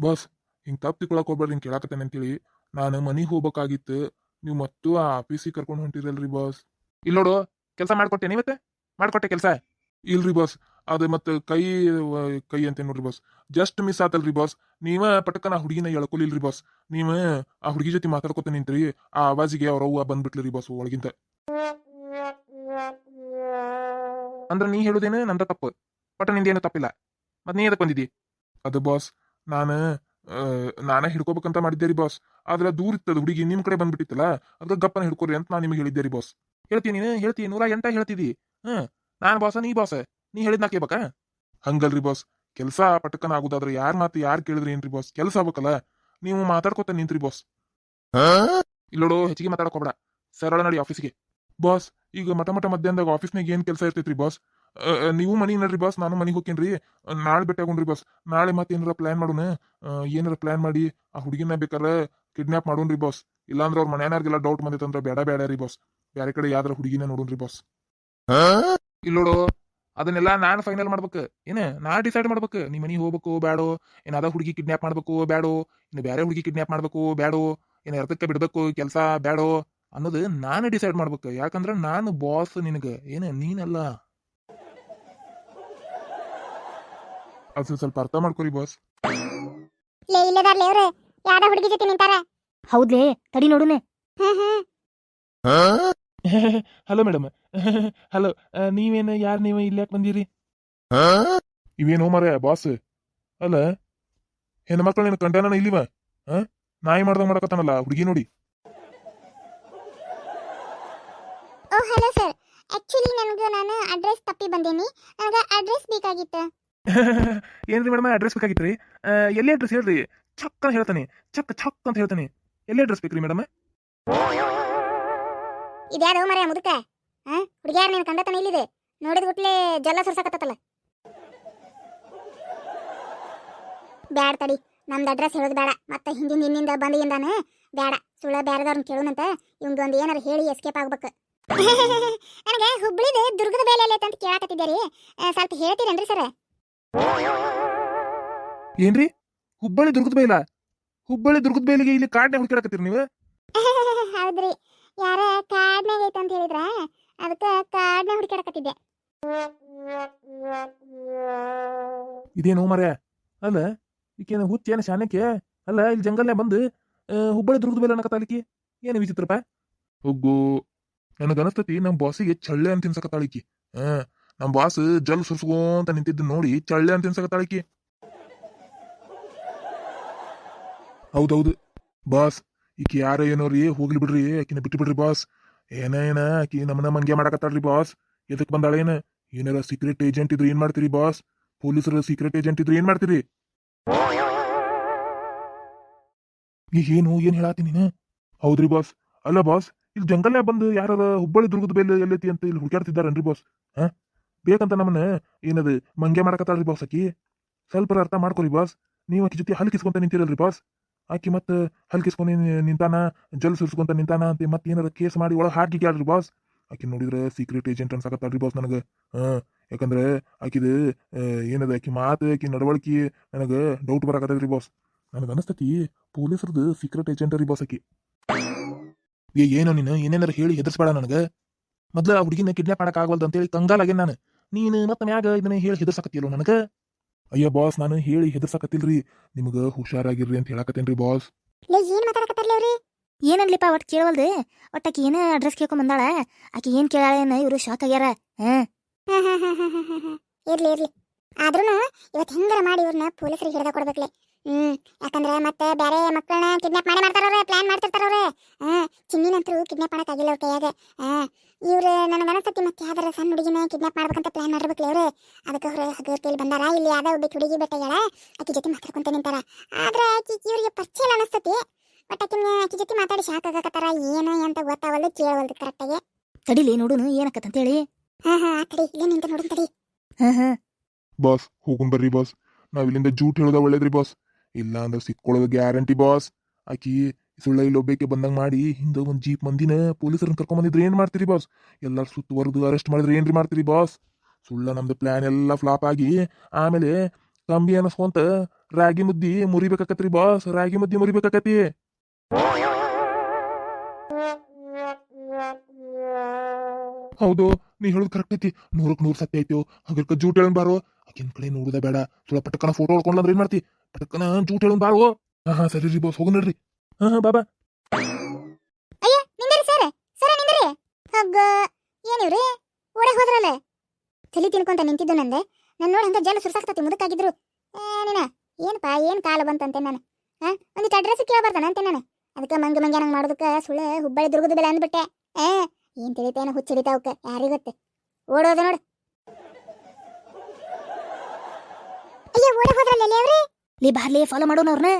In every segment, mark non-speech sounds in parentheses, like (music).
Boss ಹಿಂಗೆ ತಪ್ಪು ತಿಳ್ಕೊಳಕ್ ಹೋಗ್ಬೇಡ್ರಿ ಹಿಂಗೆ ಕೇಳಾಕತ್ತೇನೆ ಅಂತೇಳಿ ನಾನು ಮನೆಗೆ ಹೋಗ್ಬೇಕಾಗಿತ್ತು. ನೀವು ಮತ್ತೂ ಆ ಆಫೀಸಿಗೆ ಕರ್ಕೊಂಡು ಹೊಂಟಿರಲ್ರಿ ಬಾಸ್ ಇಲ್ಲಿ ನೋಡು ಕೆಲಸ ಮಾಡ್ಕೊಟ್ಟೆ ನೀವತ್ತೆ? ಮಾಡ್ಕೊಟ್ಟೆ ಕೆಲಸ? ಇಲ್ರಿ ಬಾಸ್ ಅದು ಮತ್ತೆ ಕೈ ಕೈ ಅಂತ ನೋಡ್ರಿ ಬಾಸ್ ಜಸ್ಟ್ ಮಿಸ್ ಆತಲ್ರಿ ಬಾಸ್ ನೀವ ಪಟಕನ ಆ ಹುಡುಗಿನ ಎಳ್ಕೊಲಿಲ್ರಿ ಬಾಸ್ ನೀವ ಆ ಹುಡುಗಿ ಜೊತೆ ಮಾತಾಡ್ಕೊತ ನಿಂತ್ರಿ. ಆ ಆವಾಜಿಗೆ ಅವ್ರ ಅವ್ವ ಬಂದ್ಬಿಟ್ಲಿ ಬಾಸ್ ಒಳಗಿಂತ ಅಂದ್ರೆ ನೀ ಹೇಳುದೇನು ನಂದ ತಪ್ಪು? ಪಟ ನಿಂದೇನು ತಪ್ಪಿಲ್ಲ. ಮತ್ತೆ ನೀ ಅದಕ್ಕೆ ಬಂದಿದ್ದಿ? ಅದು ಬಾಸ್ ನಾನು ನಾನೇ ಹಿಡ್ಕೋಬೇಕಂತ ಮಾಡಿದ್ದೆ ರೀ ಬಾಸ್ ಆದ್ರೆ ದೂರ ಇತ್ತದ ಹುಡುಗಿ ನಿಮ್ಮ ಕಡೆ ಬಂದ್ಬಿಟ್ಟಿತ್ತಲ್ಲ ಅದಕ್ಕೆ ಗಪ್ಪನ ಹಿಡ್ಕೋರಿ ಅಂತ ನಾನು ನಿಮಗೆ ಹೇಳಿದ್ದೆ ರೀ ಬಾಸ್ ಹೇಳ್ತೀನಿ ನೀನು ಹೇಳ್ತೀನಿ ನೂರ ಎಂಟ ಹೇಳ್ತಿದ್ದಿ ಹ್ಞೂ ನಾನು ಬಾಸ ನೀ ಬಾಸ ನೀ ಹೇಳಿದ್ನ ಕೇಳ್ಬೇಕಾ? ಹಂಗಲ್ರಿ ಬಾಸ್ ಕೆಲಸ ಪಟಕನ ಆಗುದಾದ್ರೆ ಯಾರ್ ಮಾತು ಯಾರ್ ಕೇಳಿದ್ರಿ ಏನ್ರಿ ಬಾಸ್ ಕೆಲಸ ಆಗ್ಬೇಕಲ್ಲ. ನೀವು ಮಾತಾಡ್ಕೊತ ನಿಂತ್ರಿ ಬಾಸ್ ಇಲ್ಲೋಡೋ ಹೆಚ್ಚಿಗೆ ಮಾತಾಡ್ಕೋಬೇಡ ಸರಳ ನಡಿ ಆಫೀಸ್ಗೆ ಬಾಸ್ ಈಗ ಮಠ ಮಠ ಮಧ್ಯಾಹ್ನದಾಗ ಆಫೀಸ್ನಾಗ ಏನ್ ಕೆಲಸ ಇರ್ತೈತ್ರಿ ಬಾಸ್ ನೀವು ಮನಿಗೆ ನಡ್ರಿ ಬಾಸ್ ನಾನು ಮನೆಗೆ ಹೋಗ್ತೇನ್ರಿ ನಾಳೆ ಭೇಟಿ ಆಗೋಣ್ರಿ ಬಾಸ್ ನಾಳೆ ಮತ್ತೆ ಏನಾರ ಪ್ಲಾನ್ ಮಾಡೋಣ? ಏನಾರ ಪ್ಲಾನ್ ಮಾಡಿ ಆ ಹುಡುಗಿನ ಬೇಕಾರ ಕಿಡ್ನಾಪ್ ಮಾಡೋಣ್ರಿ ಬಾಸ್ ಇಲ್ಲಾಂದ್ರೆ ಅವ್ರ ಮನೆಯಾರ್ಗೆಲ್ಲ ಡೌಟ್ ಬಂದಿತ್ತಂದ್ರೆ ಬೇಡ ಬೇಡ ರೀ ಬಾಸ್ ಬೇರೆ ಕಡೆ ಯಾವ್ದಾರ ಹುಡುಗಿನ ನೋಡೋಣ್ರಿ ಬಾಸ್ ಇಲ್ಲೋಡು ಅದನ್ನೆಲ್ಲ ನಾನು ಫೈನಲ್ ಮಾಡ್ಬೇಕು. ಏನ? ನಾ ಡಿಸೈಡ್ ಮಾಡ್ಬೇಕು. ನೀ ಮನೆಗೆ ಹೋಗ್ಬೇಕು ಬೇಡೋ ಏನಾದ ಅದ ಹುಡುಗಿ ಕಿಡ್ನಾಪ್ ಮಾಡ್ಬೇಕು ಬೇಡೋ ಇನ್ನು ಬೇರೆ ಹುಡುಗಿ ಕಿಡ್ನಾಪ್ ಮಾಡ್ಬೇಕು ಬೇಡೋ ಏನ್ ಎರ್ತಕ್ಕೆ ಬಿಡ್ಬೇಕು ಕೆಲಸ ಬೇಡೋ ಅನ್ನೋದು ನಾನು ಡಿಸೈಡ್ ಮಾಡ್ಬೇಕು. ಯಾಕಂದ್ರೆ ನಾನು ಬಾಸ್ ನಿನಗ. ಏನ? ನೀನಲ್ಲ. ಅದು ಸ್ವಲ್ಪ ಅರ್ಥ ಮಾಡ್ಕೊರಿ ಬಾಸ್ ಲೇ ಇಲ್ಲದಾರ್ಲಿ ಅವ್ರು. ಯಾರ ಹುಡುಗಿ ಜೊತೆ ನಿಂತಾರ? ಹೌದ್ಲೇ ತಡಿ ನೋಡುನೆ. ಹ್ಮ್ ಹ್ಮ್. Hello madam. ಹಲೋ ನೀವೇನು ಯಾರು ನೀವು ಇಲ್ಲಿ ಯಾಕೆ ಬಂದಿರಿ? ಇವೇನು ಮರ ಬಾಸ್ ಅಲ್ಲ ಹೆಣ್ಮಕ್ಳು ನಿನ್ನ ಕಂಡನ ಇಲ್ಲಿವ? ಆ ನಾಯಿ ಮಾಡ್ದಂಗ ಮಾಡಕತ್ತಾನಲ್ಲ ಹುಡುಗಿ ನೋಡಿ. ಓ ಹಲೋ ಸರ್. ಆಕ್ಚುಲಿ ನನಗೆ ನಾನು ಅಡ್ರೆಸ್ ತಪ್ಪಿ ಬಂದೇನಿ. ನನಗೆ ಅಡ್ರೆಸ್ ಬೇಕಾಗಿತ್ತು. (laughs) ಏನ್ರಿ ಮೇಡಮ್ ಅಡ್ರೆಸ್ ಬೇಕಾಗಿತ್ತು ರೀ. ಎಲ್ಲಿ ಅಡ್ರೆಸ್ ಹೇಳ್ರಿ? ಚಕ್ ಅಂತ ಹೇಳ್ತಾನೆ. ಚಕ್ ಚಕ್ ಅಂತ ಹೇಳ್ತಾನೆ. ಎಲ್ಲಿ ಅಡ್ರೆಸ್ ಬೇಕ್ರಿ ಮೇಡಮ್? ಇದ್ಯಾರು ಮರ ಮುದುಕ? ಹುಡುಗಿಯಾರ ನೀನು ಕಂಡತನ ಇಲ್ಲಿದೆ. ನೋಡಿದ ಗುಟ್ಲೆ ಜಲ್ಲ ಸುರ್ಸಕತ್ತಲ್ಲ ಬ್ಯಾಡ ತಡಿ. ನಮ್ದು ಅಡ್ರೆಸ್ ಹೇಳೋದು ಬೇಡ ಮತ್ತೆ ಹಿಂದಿನ ಹಿಂದಿಂದ ಬಂದಿಂದಾನೆ ಬೇಡ ಸುಳ್ಳ ಬ್ಯಾರದವ್ರನ್ನ ಕೇಳೋನಂತ ಇವಂದು ಒಂದು ಏನಾರ ಹೇಳಿ ಎಸ್ಕೇಪ್ ಆಗ್ಬೇಕು. (laughs) ನನಗೆ ಹುಬ್ಳಿದು ದುರ್ಗದ ಬೇಲೆ ಅಂತ ಕೇಳಾಕತ್ತಿದ್ದೆ ರೀ. ಸ್ವಲ್ಪ ಹೇಳ್ತೀರೇನ್ರಿ ಸರ್? ಏನ್ರಿ? ಹುಬ್ಬಳ್ಳಿ ದುರ್ಗದ ಬೈಲ? ಹುಬ್ಬಳ್ಳಿ ದುರ್ಗದ ಬೈಲಿಗೆ ಇಲ್ಲಿ ಕಾಡ್ನೆ ಹುಡುಕಾಡಕತ್ತೀರಿ ನೀವು? (laughs) ಹೌದ್ರಿ. ಯಾರ ಕಾಡ್ನಾಗ ಐತ ಅಂತ ಹೇಳಿದ್ರ ಅದಕ್ಕೆ ಕಾಡ್ನಾಗ ಹುಡುಕಾಡಕತ್ತಿದ್ದೆ ಇದೇನು ಮರ ಅಲ್ಲ ಈಕೇನು ಏನ ಶಾನಕ್ಕೆ ಅಲ್ಲ ಇಲ್ಲಿ ಜಂಗಲ್ನೇ ಬಂದು ಹುಬ್ಬಳ್ಳಿ ದುರ್ಗದ ಬೈಲ ಅನ್ನಕತ್ತಾಳಿಕಿ ಏನು ವಿಚಿತ್ರಪ್ಪ? ಹುಗ್ಗು. ನನಗನಸ್ತತಿ ನಮ್ಮ ನಮ್ ಬಾಸಿಗೆ ಚಳ್ಳೆ ಅಂತ ತಿನ್ಸಕತ್ತಾಳಿಕಿ ಹಾ ನಮ್ ಬಾಸ್ ಜಲ್ ಸುರ್ಸ್ಕೊಂತ ನಿಂತಿದ್ದು ನೋಡಿ ಚಳ್ಳೆ ಅಂತ ತಿನ್ಸಕತ್ತಾಳಿಕಿ ಹೌದೌದು ಬಾಸ್ ಈಕಿ ಯಾರ ಏನೋ ರೀ, ಹೋಗ್ಲಿ ಬಿಡ್ರಿ, ಆಕಿನ ಬಿಟ್ಟು ಬಿಡ್ರಿ ಬಾಸ್ ಏನ ಏನ, ಆಕಿ ನಮ್ಮನ ಮಂಗೆ ಮಾಡಕತ್ತಾಳ್ರಿ ಬಾಸ್ ಎದಕ್ ಬಂದಾಳೇನ? ಏನಾರ ಸೀಕ್ರೆಟ್ ಏಜೆಂಟ್ ಇದ್ರೆ ಏನ್ ಮಾಡ್ತೀರಿ ಬಾಸ್ ಪೊಲೀಸರ ಸೀಕ್ರೆಟ್ ಏಜೆಂಟ್ ಇದ್ರೆ ಏನ್ ಮಾಡ್ತೀರಿ? ಏನು, ಏನ್ ಹೇಳಾತಿ ನೀನು? ಹೌದ್ರಿ ಬಾಸ್ ಅಲ್ಲ ಬಾಸ್ ಇಲ್ಲಿ ಜಂಗಲ್ನ್ಯಾಗ ಬಂದು ಯಾರ ಹುಬ್ಬಳ್ಳಿ ದುರ್ಗದ ಬೇಲೆ ಎಲ್ಲೈತಿ ಅಂತ ಇಲ್ಲಿ ಹುಡುಕಾಡ್ತಿದ್ದಾರನ್ರಿ ಬಾಸ್ ಹಾ? ಬೇಕಂತ ನಮ್ಮನ್ನ ಏನದು ಮಂಗೆ ಮಾಡಕತ್ತಾಳ್ರಿ ಬಾಸ್ ಆಕಿ? ಸ್ವಲ್ಪ ಅರ್ಥ ಮಾಡ್ಕೊರಿ ಬಾಸ್ ನೀವು ಆಕಿ ಜೊತೆ ಹಲ್ಕಿಸ್ಕೊಂತ ನಿಂತಿರಲ್ರಿ ಬಾಸ್ ಆಕಿ ಮತ್ತೆ ಹಲ್ಕಿಸ್ಕೊಂಡು ನಿಂತಾನ, ಜಲ್ ಸುರ್ಸ್ಕೊಂತ ನಿಂತಾನ ಅಂತ ಮತ್ತೆ ಏನಾರ ಕೇಸ್ ಮಾಡಿ ಒಳಗೆ ಹಾಕಿ ಕೇಳ್ರಿ ಬಾಸ್ ಆಕಿ ನೋಡಿದ್ರೆ ಸೀಕ್ರೆಟ್ ಏಜೆಂಟ್ ಅನ್ಸಕತ್ತಾಳ್ರಿ ಬಾಸ್ ನನಗೆ. ಹಾಂ, ಯಾಕಂದ್ರೆ ಆಕಿದು ಏನದ ಆಕಿ ಮಾತು, ಆಕಿ ನಡವಳಿಕೆ ನನಗೆ ಡೌಟ್ ಬರಕತ್ತದ್ರಿ ಬಾಸ್ ನನಗೆ ಅನಸ್ತತಿ ಪೊಲೀಸರದು ಸೀಕ್ರೆಟ್ ಏಜೆಂಟ್ ರೀ ಬಾಸ್ ಆಕಿ. ಏನೋ ನೀನು ಏನೇನಾರ ಹೇಳಿ ಹೆದರ್ಸ್ಬೇಡ ನನಗೆ. ಮೊದ್ಲು ಆ ಹುಡುಗಿನ ಕಿಡ್ನಾಪ್ ಮಾಡಕ್ ಆಗವಲ್ದು ಅಂತೇಳಿ ಕಂಗಾಲಾಗೆ ನಾನು. ನೀನು ಮತ್ತೆ ಮ್ಯಾಗ ಇದನ್ನ ಹೇಳಿ ಹೆದರ್ಸಕತ್ತಿಲ್ಲೋ ನನಗೆ? ಅಯ್ಯ ಬಾಸ್ ನಾನು ಹೇಳಿ ಹೆದರ್ಸಕತ್ತಿಲ್ರಿ. ನಿಮ್ಗ ಹುಷಾರಾಗಿರ್ರಿ ಅಂತ ಹೇಳಕತ್ತೇನ್ರಿ ಬಾಸ್ ಲೇ ಏನ್ ಮಾತಾಡಕತ್ತಾರ್ಲಿ ಅವ್ರಿ? ಏನನ್ಲಿಪ್ಪ ಒಟ್ಟು ಕೇಳವಲ್ದು? ಒಟ್ಟು ಆಕಿ ಏನ ಅಡ್ರೆಸ್ ಕೇಳ್ಕೊಂಡ್ ಬಂದಾಳ? ಆಕಿ ಏನ್ ಕೇಳಾಳೇನ? ಇವ್ರು ಶಾಕ್ ಆಗ್ಯಾರ. ಹಾ. (laughs) ಇರ್ಲಿ ಇರ್ಲಿ. ಆದ್ರೂ ಇವತ್ತು ಹೆಂಗಾರ ಮಾಡಿ ಇವ್ರನ್ನ ಪೊಲೀಸರಿಗೆ ಹಿಡಿದ ಕೊಡ್ಬೇಕ್ಲೆ. ಹ್ಮ್ ಯಾಕಂದ್ರೆ ಮತ್ತೆ ಬೇರೆ ಮಕ್ಕಳನ್ನ ಕಿಡ್ನಾಪ್ ಮಾಡಿ ಮಾಡ್ತಾರವ್ರೆ ಪ್ಲಾನ್ ಮಾಡ್ತಿರ್ತಾರವ್ರೆ. ಹಾ ಚಿನ್ನಿನಂತರೂ ಕಿಡ್ನಾಪ್ ಮಾಡೋಕ್ಕಾಗಿಲ್ಲ ಆಗಿಲ್ಲ ಅವ್ರ ಕೈಯಾಗ. ಹಾ ಇವ್ರು ನನಗೆ ಅನಸ್ತತಿ ಮತ್ತೆ ಯಾವ್ದಾರ ಸಣ್ಣ ಹುಡುಗಿನ ಕಿಡ್ನಾಪ್ ಮಾಡ್ಬೇಕಂತ ಪ್ಲಾನ್ ಮಾಡಿರ್ಬೇಕು ಅವ್ರೆ. ಅದಕ್ಕೆ ಅವ್ರು ಹಗರ್ ಕೈಲಿ ಬಂದಾರ ಇಲ್ಲಿ ಯಾವ್ದೋ ಒಬ್ಬ ಹುಡುಗಿ ಬೆಟ್ಟಗಳ ಆಕಿ ಜೊತೆ ಮಾತಾಡ್ಕೊಂತ ನಿಂತಾರ. ಆದ್ರೆ ಆಕಿ ಇವ್ರಿಗೆ ಪರಿಚಯ ಇಲ್ಲ ಅನಸ್ತತಿ. ಬಟ್ ಆಕಿ ಆಕಿ ಜೊತೆ ಮಾತಾಡಿ ಶಾಕ್ ಆಗಕತ್ತಾರ ಏನು ಅಂತ ಗೊತ್ತಾವಲ್ದು ಕೇಳವಲ್ದು ಕರೆಕ್ಟಾಗಿ ತಡಿಲಿ ನೋಡುನು ಏನಕ್ಕತ್ತಂತ ಹೇಳಿ. ಹಾ ಹಾ ತಡಿ ಇಲ್ಲೇ ನಿಂತ ನೋಡುನ್ ತಡಿ. ಹಾ ಹಾ. ಬಾಸ್ ಹೋಗುನ್ ಬರ್ರಿ ಬಾಸ್. ನಾವ್ ಇಲ್ಲಿಂದ ಜೂಟ್ ಹೇಳೋದ ಒಳ್ಳೇದ್ರಿ ಬಾಸ್. ಇಲ್ಲ ಅಂದ್ರೆ ಸಿಕ್ಕೊಳ್ಳೋದು ಗ್ಯಾರಂಟಿ ಬಾಸ್. ಆಕಿ ಸುಳ್ಳ ಇಲ್ಲಿ ಒಬ್ಬಕ್ಕೆ ಬಂದಂಗ್ ಮಾಡಿ, ಹಿಂದೆ ಒಂದು ಜೀಪ್ ಮಂದಿನ ಪೊಲೀಸರನ್ನ ಕರ್ಕೊಂಬಂದಿದ್ರೆ ಏನ್ ಮಾಡ್ತೀರಿ ಬಾಸ್? ಎಲ್ಲರೂ ಸುತ್ತುವರೆದು ಅರೆಸ್ಟ್ ಮಾಡಿದ್ರೆ ಏನ್ರಿ ಮಾಡ್ತೀರಿ ಬಾಸ್? ಸುಳ್ಳ ನಮ್ದು ಪ್ಲ್ಯಾನ್ ಎಲ್ಲ ಫ್ಲಾಪ್ ಆಗಿ, ಆಮೇಲೆ ಕಂಬಿ ಅನಸ್ಕೊಂತ ರಾಗಿ ಮುದ್ದಿ ಮುರಿಬೇಕಾಕತ್ರಿ ಬಾಸ್, ರಾಗಿ ಮುದ್ದಿ ಮುರಿಬೇಕಾಕತಿ ಹೌದು, ನೀ ಹೇಳೋದು ಕರೆಕ್ಟ್ ಐತಿ. ನೂರಕ್ ನೂರು ಸತ್ಯ ಐತಿ. ಹಗರ್ಕ ಜೂಟ್ ಹೇಳನ್ ಬಾರೋ. ಆಕಿನ ಕಡೆ ನೋಡುದ ಬೇಡ. ಸುಳ ಪಟ್ಟಕನ ಫೋಟೋ ಹೊಡ್ಕೊಂಡ್ರೆ ಏನ್ ಮಾಡ್ತಿ? ಪಟಕನ ಜೂಟ್ ಹೇಳನ್ ಬಾರೋ ಹಾ ಸರಿ ರೀ ಬಾಸ್ ಹೋಗು ಹಾ ಹಾ, ಬಾಬಾ. ಅಯ್ಯ, ನಿಂದ್ರಿ ಸರ್. ಸರ, ನಿಂದ್ರಿ. ಹಗ್ಗ ಏನಿವ್ರಿ ಓಡೆ ಹೋದ್ರಲ್ಲ? ತಲಿ ತಿನ್ಕೊಂತ ನಿಂತಿದ್ದು ನಂದೆ. ನನ್ ನೋಡಿ ಹಂಗ ಜನ ಸುರ್ಸಾಕ್ತತಿ ಮುದಕ್ಕಾಗಿದ್ರು ಏನಿನ ಏನಪ್ಪ ಏನ್ ಕಾಲ ಬಂತಂತೆ ನಾನು? ಹಾ ಒಂದಿಟ್ಟು ಅಡ್ರೆಸ್ ಕೇಳಬಾರ್ದಾನ ಅಂತೆ ನಾನು. ಅದಕ್ಕೆ ಮಂಗ ಮಂಗ ನಂಗೆ ಮಾಡೋದಕ್ಕೆ ಸುಳ್ಳೆ ಹುಬ್ಬಳ್ಳಿ ದುರ್ಗದ ಬೆಲೆ ಅಂದ್ಬಿಟ್ಟೆ. ಏ, ಏನ್ ತಿಳಿತೇನೋ ಹುಚ್ಚಿಡಿತಾ ಅವಕ್ಕೆ ಯಾರಿಗೊತ್ತೆ ಓಡೋದ ನೋಡು. ಅಯ್ಯ ಓಡೆ ಹೋದ್ರಲ್ಲ ಎಲ್ಲಿ ಅವ್ರಿ? ಲೇ ಬಾರ್ಲಿ ಫಾಲೋ ಮಾಡೋಣ ಅವ್ರನ್ನ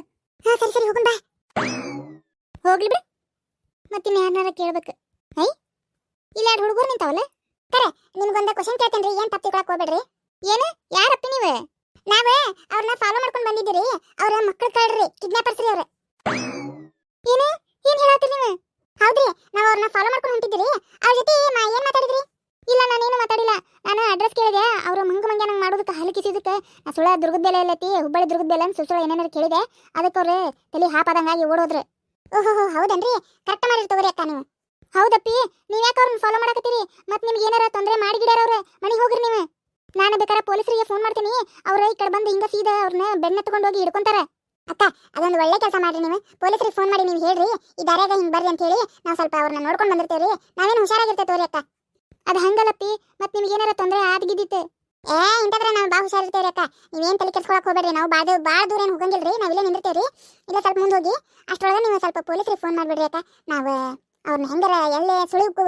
ಹಾ, ಸರಿ ಸರಿ, ಹೋಗೋಣ ಬಾ. ಹೋಗ್ಲಿ ಬಿಡು. ಮತ್ತೆ ಯಾರನ್ನಾರ ಕೇಳ್ಬೇಕು. ಐ? ಇಲ್ಲ, ಎರಡು ಹುಡುಗರು ನಿಂತಾವಲ್ಲ? ಕರೆ ನಿಮ್ಗೊಂದ ಕ್ವಶನ್ ಕೇಳ್ತೇನ್ರಿ ಏನ್ ತಪ್ಪು ತಿಳ್ಕೊಳಕ್ ಹೋಗ್ಬೇಡ್ರಿ? ಏನು? ಯಾರಪ್ಪಿ ನೀವು? ನಾವೇ ಅವ್ರನ್ನ ಫಾಲೋ ಮಾಡ್ಕೊಂಡು ಬಂದಿದ್ದೀರಿ. ಅವ್ರ ಮಕ್ಕಳು ಕಳ್ರಿ ಕಿಡ್ನಾಪರ್ಸ್ ರೀ ಅವ್ರ. ಏನು? ಏನ್ ಹೇಳತ್ತೀರಿ ನೀವು? ಹೌದ್ರಿ, ನಾವು ಅವ್ರನ್ನ ಫಾಲೋ ಮಾಡ್ಕೊಂಡು ಹೊಂಟಿದ್ದೀರಿ. ಅವ್ರ ಜೊತೆ ಏನು ಮಾತಾಡಿದ್ರಿ ಇಲ್ಲ ನಾನೇನು ಮಾತಾಡಿಲ್ಲ ನಾನು ಅಡ್ರೆಸ್ ಕೇಳಿದೆ ಅವ್ರು ಮಂಗ ಮಂಗ ನಂಗೆ ಮಾಡೋದಕ್ಕೆ ಹಲಕಿಸಿದಕ್ಕೆ ನಾ ಸುಳ್ಳ ದುರ್ಗದ ಬೆಲೆ ಇಲ್ಲತಿ ಹುಬ್ಬಳ್ಳಿ ದುರ್ಗದ ಬೆಲೆ ಅಂತ ಸುಳ್ಳು ಏನೇನಾರು ಕೇಳಿದೆ, ಅದಕ್ಕೆ ಅವ್ರು ತಲೆ ಹಾಪಾದಂಗಾಗಿ ಓಡೋದ್ರು. ಓಹೋ ಹೌದನ್ರಿ? ಕರೆಕ್ಟ್ ಮಾಡಿರಿ ತಗೋರಿ ಅಕ್ಕ ನೀವು. ಹೌದಪ್ಪಿ ನೀವ್ ಯಾಕೆ ಅವ್ರನ್ನ ಫಾಲೋ ಮಾಡಕತ್ತೀರಿ? ಮತ್ತೆ ನಿಮ್ಗೆ ಏನಾರ ತೊಂದರೆ ಮಾಡಿಗಿಡ್ಯಾರ ಅವ್ರ? ಮನೆಗೆ ಹೋಗ್ರಿ ನೀವು. ನಾನು ಬೇಕಾರ ಪೊಲೀಸರಿಗೆ ಫೋನ್ ಮಾಡ್ತೀನಿ. ಅವ್ರ ಈ ಕಡೆ ಬಂದು ಹಿಂಗ ಸೀದಾ ಅವ್ರನ್ನ ಬೆನ್ನ ತಗೊಂಡು ಹೋಗಿ ಹಿಡ್ಕೊಂತಾರ. ಅಕ್ಕ, ಅದೊಂದು ಒಳ್ಳೆ ಕೆಲಸ ಮಾಡ್ರಿ ನೀವು. ಪೊಲೀಸರಿಗೆ ಫೋನ್ ಮಾಡಿ ನೀವು ಹೇಳ್ರಿ. ಈ ದಾರ್ಯಾಗ ಹಿಂಗೆ ಬರ್ರಿ ಅಂತ ಹೇಳಿ ನಾವು ಸ್ವಲ್ಪ ಅವ್ರನ್ನ ನೋಡ್ಕೊಂಡು ಬಂದಿರ್ತೇವ್ರಿ. ನಾವೇನು ಹುಷಾರಾಗಿರ್ತೇವೆ ತೋರಿ ಅಕ್ಕ. ಅದು ಹಂಗಲ್ಲಪ್ಪಿ, ಮತ್ತೆ ನಿಮ್ಗೆ ಏನಾರ ತೊಂದರೆ ಆದ್ಗಿದ್ದಿತ್ತು ಏ, ಇಂಥದ್ರ ನಾವು ಬಾ ಹುಷಾರಿರ್ತೇವ್ರಿ ಅಕ್ಕ. ನೀವೇನ್ ತಲೆ ಕೆಡ್ಸ್ಕೊಳಕ್ ಹೋಗ್ಬೇಡ್ರಿ. ನಾವು ಭಾಳ ಬಾಳ ದೂರ ಏನು ಹೋಗಂಗಿಲ್ರಿ. ನಾವು ಇಲ್ಲೇ ನಿಂದಿರ್ತೇವ್ರಿ. ಇಲ್ಲ, ಸ್ವಲ್ಪ ಮುಂದೆ ಹೋಗಿ. ಅಷ್ಟರೊಳಗೆ ನೀವು ಸ್ವಲ್ಪ ಪೊಲೀಸರಿಗೆ ಫೋನ್ ಮಾಡಿಬಿಡ್ರಿ ಅಕ್ಕ. ನಾವು ಅವ್ರನ್ನ ಹೆಂಗಾರ ಎಲ್ಲೇ ಸುಳಿವು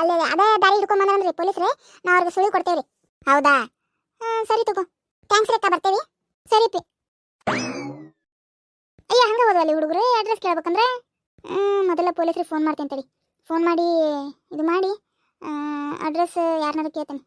ಅಲ್ಲೇ ಅದೇ ದಾರಿ ಹಿಡ್ಕೊಂಡ್ ಬಂದ್ರಿ ಪೊಲೀಸ್ರೆ. ನಾವು ಅವ್ರಿಗೆ ಸುಳಿವು ಕೊಡ್ತೇವ್ರಿ. ಹೌದಾ? ಸರಿ ತಗೋ. ಥ್ಯಾಂಕ್ಸ್ ರೀ ಅಕ್ಕ, ಬರ್ತೇವಿ. ಸರಿ ಪಿ. ಅಯ್ಯ, ಹಂಗ ಅಲ್ಲಿ ಹುಡುಗರು? ಅಡ್ರೆಸ್ ಕೇಳ್ಬೇಕಂದ್ರೆ? ಮೊದಲ ಪೊಲೀಸ್ರಿಗೆ ಫೋನ್ ಮಾಡ್ತೀನಿ ತಡಿ. ಫೋನ್ ಮಾಡಿ, ಇದು ಮಾಡಿ ಅಡ್ರೆಸ್ ಯಾರನ್ನಾರು ಕೇಳ್ತೇನೆ.